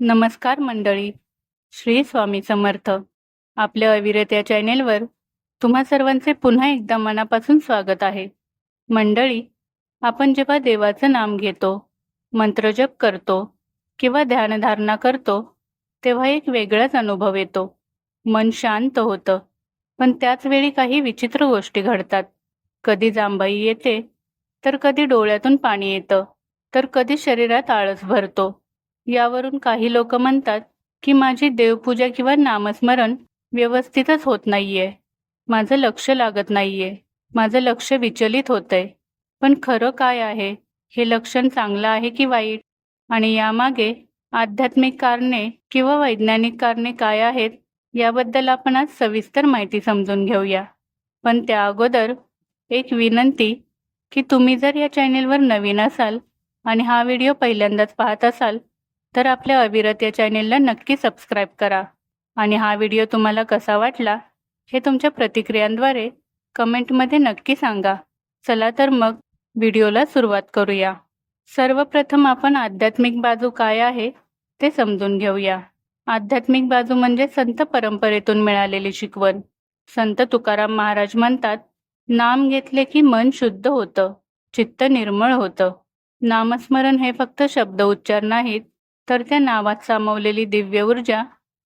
नमस्कार मंडळी. श्री स्वामी समर्थ. आपल्या अविरत या चॅनेलवर तुम्हा सर्वांचे पुन्हा एकदा मनापासून स्वागत आहे. मंडळी आपण जेव्हा देवाचं नाम घेतो मंत्रजप करतो किंवा ध्यानधारणा करतो तेव्हा एक वेगळाच अनुभव येतो. मन शांत होतं पण त्याच वेळी काही विचित्र गोष्टी घडतात. कधी जांभई येते तर कधी डोळ्यातून पाणी येतं तर कधी शरीरात आळस भरतो. यावरून काही लोक म्हणतात की माझी देवपूजा किंवा नामस्मरण व्यवस्थितच होत नाहीये. माझं लक्ष लागत नाहीये. माझं लक्ष विचलित होतंय. पण खरं काय आहे? हे लक्षण चांगलं आहे की वाईट? आणि यामागे आध्यात्मिक कारणे किंवा वैज्ञानिक कारणे काय आहेत याबद्दल आपण आज सविस्तर माहिती समजून घेऊया. पण त्या अगोदर एक विनंती की तुम्ही जर या चॅनेलवर नवीन असाल आणि हा व्हिडिओ पहिल्यांदाच पाहत असाल तर आपल्या अविरत या चॅनेलला नक्की सबस्क्राईब करा. आणि हा व्हिडिओ तुम्हाला कसा वाटला हे तुमच्या प्रतिक्रियांद्वारे कमेंटमध्ये नक्की सांगा. चला तर मग व्हिडिओला सुरुवात करूया. सर्वप्रथम आपण आध्यात्मिक बाजू काय आहे ते समजून घेऊया. आध्यात्मिक बाजू म्हणजे संत परंपरेतून मिळालेली शिकवण. संत तुकाराम महाराज म्हणतात नाम घेतले की मन शुद्ध होतं चित्त निर्मळ होतं. नामस्मरण हे फक्त शब्द उच्चार नाहीत तर त्या नावात सामावलेली दिव्य ऊर्जा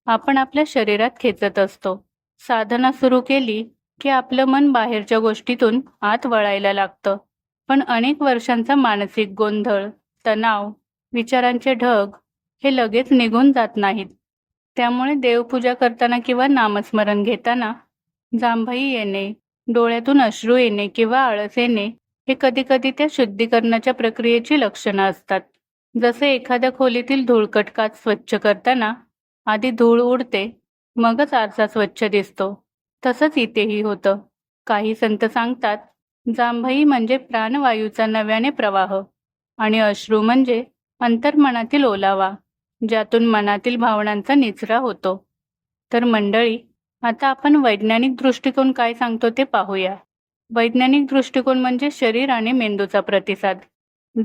आपण आपल्या शरीरात खेचत असतो. साधना सुरू केली की आपलं मन बाहेरच्या गोष्टीतून आत वळायला लागतं. पण अनेक वर्षांचा मानसिक गोंधळ तणाव विचारांचे ढग हे लगेच निघून जात नाहीत. त्यामुळे देवपूजा करताना किंवा नामस्मरण घेताना जांभई येणे डोळ्यातून अश्रू येणे किंवा आळस येणे हे कधीकधी त्या शुद्धीकरणाच्या प्रक्रियेची लक्षणं असतात. जसे एखाद्या खोलीतील धूळकटकात स्वच्छ करताना आधी धूळ उडते मगच आरसा स्वच्छ दिसतो. तसंच इथेही होतं. काही संत सांगतात जांभई म्हणजे प्राणवायूचा नव्याने प्रवाह आणि अश्रू म्हणजे अंतर्मनातील ओलावा ज्यातून मनातील भावनांचा निचरा होतो. तर मंडळी आता आपण वैज्ञानिक दृष्टिकोन काय सांगतो ते पाहूया. वैज्ञानिक दृष्टिकोन म्हणजे शरीर आणि मेंदूचा प्रतिसाद.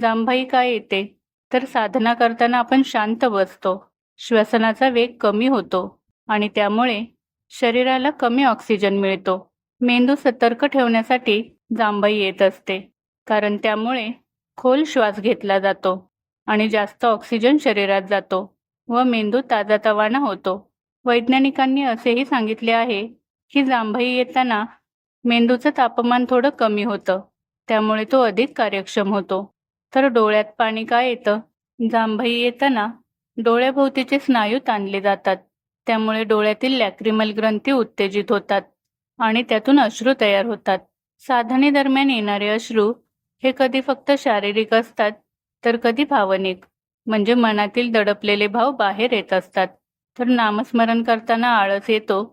जांभई काय येते? तर साधना करताना आपण शांत बसतो. श्वसनाचा वेग कमी होतो आणि त्यामुळे शरीराला कमी ऑक्सिजन मिळतो. मेंदू सतर्क ठेवण्यासाठी जांभई येत असते कारण त्यामुळे खोल श्वास घेतला जातो आणि जास्त ऑक्सिजन शरीरात जातो व मेंदू ताजातवाना होतो. वैज्ञानिकांनी असेही सांगितले आहे की जांभई येताना मेंदूचं तापमान थोडं कमी होतं त्यामुळे तो अधिक कार्यक्षम होतो. तर डोळ्यात पाणी काय येतं? जांभई येताना डोळ्याभोवतीचे स्नायू ताणले जातात. त्यामुळे डोळ्यातील लॅक्रिमल ग्रंथी उत्तेजित होतात आणि त्यातून अश्रू तयार होतात. साधनेदरम्यान येणारे अश्रू हे कधी फक्त शारीरिक असतात तर कधी भावनिक म्हणजे मनातील दडपलेले भाव बाहेर येत असतात. तर नामस्मरण करताना आळस येतो.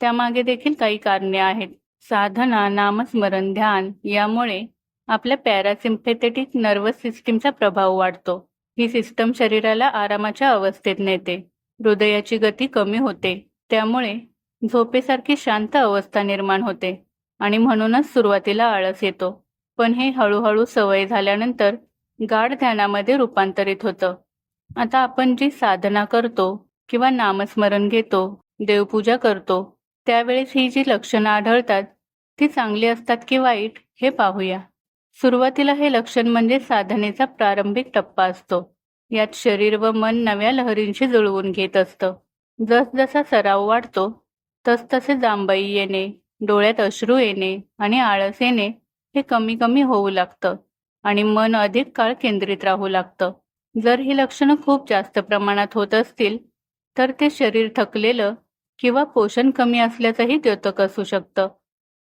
त्यामागे देखील काही कारणे आहेत. साधना नामस्मरण ध्यान यामुळे आपल्या पॅरासिम्पेथेटिक नर्वस सिस्टीमचा प्रभाव वाढतो. ही सिस्टम शरीराला आरामाच्या अवस्थेत नेते. हृदयाची गती कमी होते. त्यामुळे झोपेसारखी शांत अवस्था निर्माण होते आणि म्हणूनच सुरुवातीला आळस येतो. पण हे हळूहळू सवय झाल्यानंतर गाढ ध्यानामध्ये रूपांतरित होतं. आता आपण जी साधना करतो किंवा नामस्मरण घेतो देवपूजा करतो त्यावेळेस ही जी लक्षणं आढळतात ती चांगली असतात की वाईट हे पाहूया. सुरुवातीला हे लक्षण म्हणजे साधनेचा प्रारंभिक टप्पा असतो. यात शरीर व मन नव्या लहरींशी जुळवून घेत असतं. जसजसा सराव वाढतो तसतसे जांबाई येणे डोळ्यात अश्रू येणे आणि आळस येणे हे कमी कमी होऊ लागतं आणि मन अधिक काळ केंद्रित राहू लागतं. जर ही लक्षणं खूप जास्त प्रमाणात होत असतील तर ते शरीर थकलेलं किंवा पोषण कमी असल्याचंही द्योतक असू शकतं.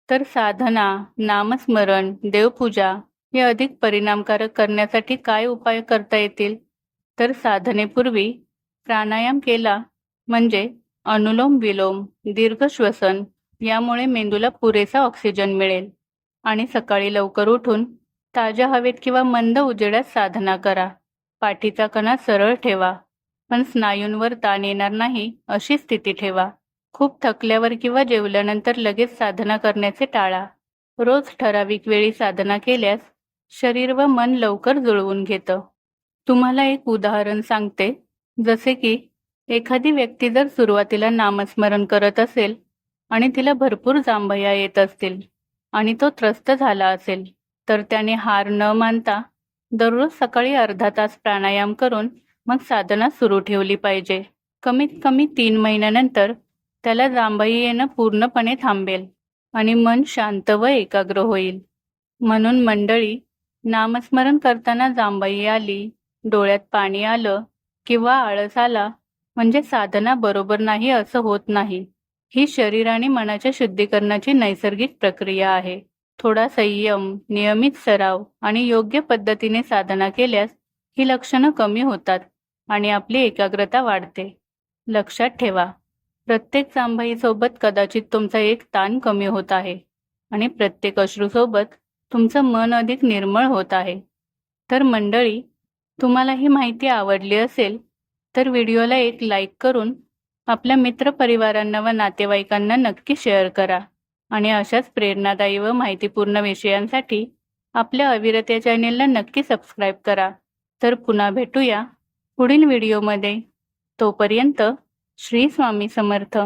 तर साधना नामस्मरण देवपूजा हे अधिक परिणामकारक करण्यासाठी काय उपाय करता येतील? तर साधनेपूर्वी प्राणायाम केला म्हणजे अनुलोम विलोम दीर्घ श्वसन यामुळे मेंदूला पुरेसा ऑक्सिजन मिळेल. आणि सकाळी लवकर उठून ताज्या हवेत किंवा मंद उजेडात साधना करा. पाठीचा कणा सरळ ठेवा. पण स्नायूंवर ताण येणार नाही अशी स्थिती ठेवा. खूप थकल्यावर किंवा जेवल्यानंतर लगेच साधना करण्याचे टाळा. रोज ठराविक वेळी साधना केल्यास शरीर व मन लवकर जुळवून घेतं. तुम्हाला एक उदाहरण सांगते. जसे की एखादी व्यक्ती जर सुरुवातीला नामस्मरण करत असेल आणि तिला भरपूर जांभया येत असतील आणि तो त्रस्त झाला असेल तर त्याने हार न मानता दररोज सकाळी अर्धा तास प्राणायाम करून मग साधना सुरू ठेवली पाहिजे. कमीत कमी तीन महिन्यानंतर त्याला जांभई येणं पूर्णपणे थांबेल आणि मन शांत व एकाग्र होईल. म्हणून मंडळी नामस्मरण करताना जांभई आली डोळ्यात पाणी आलं किंवा आळस आला म्हणजे साधना बरोबर नाही असं होत नाही. ही शरीर आणि मनाच्या शुद्धीकरणाची नैसर्गिक प्रक्रिया आहे. थोडा संयम नियमित सराव आणि योग्य पद्धतीने साधना केल्यास ही लक्षणं कमी होतात आणि आपली एकाग्रता वाढते. लक्षात ठेवा. प्रत्येक जांभईसोबत कदाचित तुमचा एक ताण कमी होत आहे आणि प्रत्येक अश्रूसोबत तुमचं मन अधिक निर्मळ होत आहे. तर मंडळी तुम्हाला ही माहिती आवडली असेल तर व्हिडिओला एक लाईक करून आपल्या मित्रपरिवारांना व नातेवाईकांना नक्की शेअर करा आणि अशाच प्रेरणादायी व माहितीपूर्ण विषयांसाठी आपल्या अविरत्या चॅनेलला नक्की सबस्क्राईब करा. तर पुन्हा भेटूया पुढील व्हिडिओमध्ये. तोपर्यंत श्री स्वामी समर्थ.